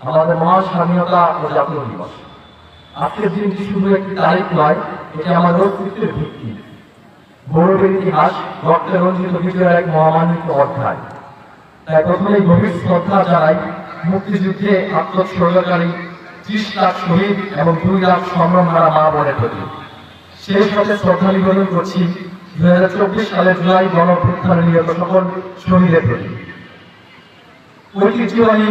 আমাদের মহান স্বাধীনতা ও জাতীয় দিবস। আজকের দিনটি শুধু একটি তারিখ নয়, এটি আমাদের অস্তিত্বের ভিত্তি। গৌরবের ইতিহাস রক্তে রঞ্জিত বিজয়ের এক মহামান্বিত অধ্যায়। তাই প্রথমেই গভীর শ্রদ্ধা জানাই মুক্তিযুদ্ধে আত্মোৎসর্গকারী ত্রিশ লাখ শহীদ এবং দুই লাখ সম্ভ্রমহারা মা বোনের প্রতি। সেই সাথে শ্রদ্ধা নিবেদন করছি দুই হাজার চব্বিশ সালে জুলাই গণপ্রত্যানে নিহত সকল শহীদের প্রতি। ঐতিহ্যবাহী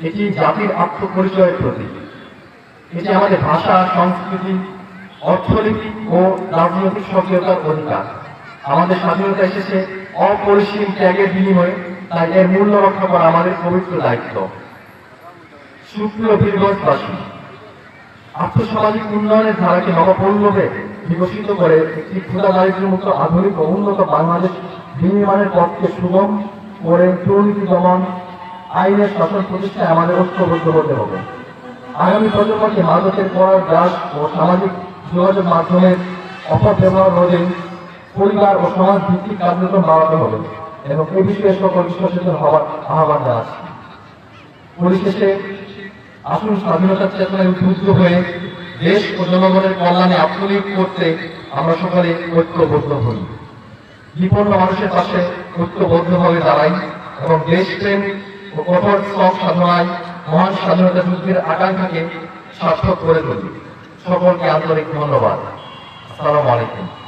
এটি জাতির আত্মপরিচয়ের প্রতীক। এটি আমাদের ভাষা, সংস্কৃতি, অর্থনীতি ও রাজনৈতিক সক্রিয়তার অধিকার। আমাদের স্বাধীনতা এসেছে অপরিসীম ত্যাগের বিনিময়ে, তাই এর মূল্য রক্ষা করা আমাদের পবিত্র দায়িত্ব। সুপ্রিয় বীরগঞ্জবাসী আর্থসামাজিক উন্নয়নের ধারাকে নবপল্লবে বিকশিত করে একটি ক্ষুদা মুক্ত আধুনিক ও উন্নত বাংলাদেশ বিনির্মাণের পথকে সুগম করে দুর্নীতি দমন আইনের শাসন প্রতিষ্ঠায় আমাদের ঐক্যবদ্ধ হতে হবে। আগামী প্রজন্মকে মাদকের করার গ্রাস ও সামাজিক যোগাযোগ মাধ্যমের অপব্যবহার রোধে পরিবার ও সমাজ ভিত্তিক কার্যক্রম বাড়াতে হবে এবং এ বিষয়ে সকল সচেতন হওয়ার আহ্বান জানাচ্ছি। পরিশেষে আসুন স্বাধীনতার চেতনায় উদ্বুদ্ধ হয়ে দেশ ও জনগণের কল্যাণে আত্মনিয়োগ করতে আমরা সকলে ঐক্যবদ্ধ হই। বিপন্ন মানুষের পাশে ঐক্যবদ্ধভাবে দাঁড়াই এবং দেশপ্রেম ও কঠোর শ্রম সাধনায় মহান স্বাধীনতা যুদ্ধের আকাঙ্ক্ষাকে সার্থক করে তুলি। সকলকে আন্তরিক ধন্যবাদ। আসসালামু আলাইকুম।